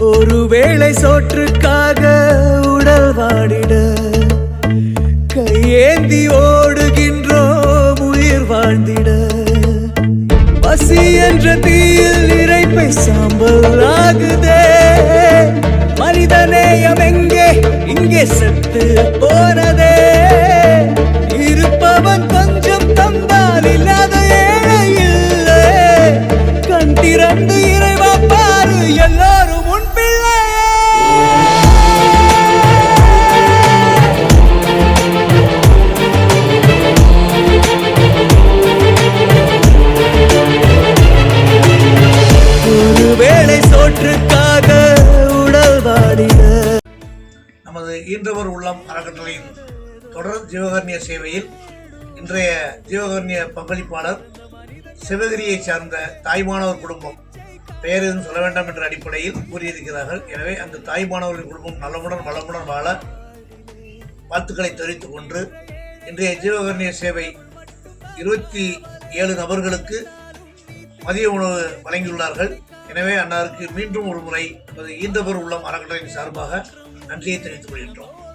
ஒருவேளை சோற்றுக்காக உடல் வாடிட கையேந்தி ஓடுகின்றோம் உயிர் வாழ்ந்திட. பசி என்ற தீயில் இறைப்பை சாம்பல் ஆகுதே. மனிதநேயம் எங்கே? இங்கே செத்து போன நமது ஈன்றவர் உள்ளம் அறக்கட்டளையின் தொடர் ஜீவகர்ணிய சேவையில் இன்றைய ஜீவகர்ணிய பங்களிப்பாளர் சிவகிரியைச் சார்ந்த தாய்மானவர் குடும்பம் பெயர் எதுவும் சொல்ல வேண்டாம் என்ற அடிப்படையில் கூறியிருக்கிறார்கள். எனவே அந்த தாய்மானவர்களின் குடும்பம் நலமுடன் வளமுடன் வாழ வாழ்த்துக்களை தெரிவித்துக் கொண்டு இன்றைய ஜீவகர்ணிய சேவை இருபத்தி ஏழு நபர்களுக்கு மதிய உணவு வழங்கியுள்ளார்கள். எனவே அன்னாருக்கு மீண்டும் ஒரு முறை நமது ஈன்றவர் உள்ளம் அறக்கட்டளையின் சார்பாக நன்றியை தெரிவித்துக் கொள்கின்றோம்.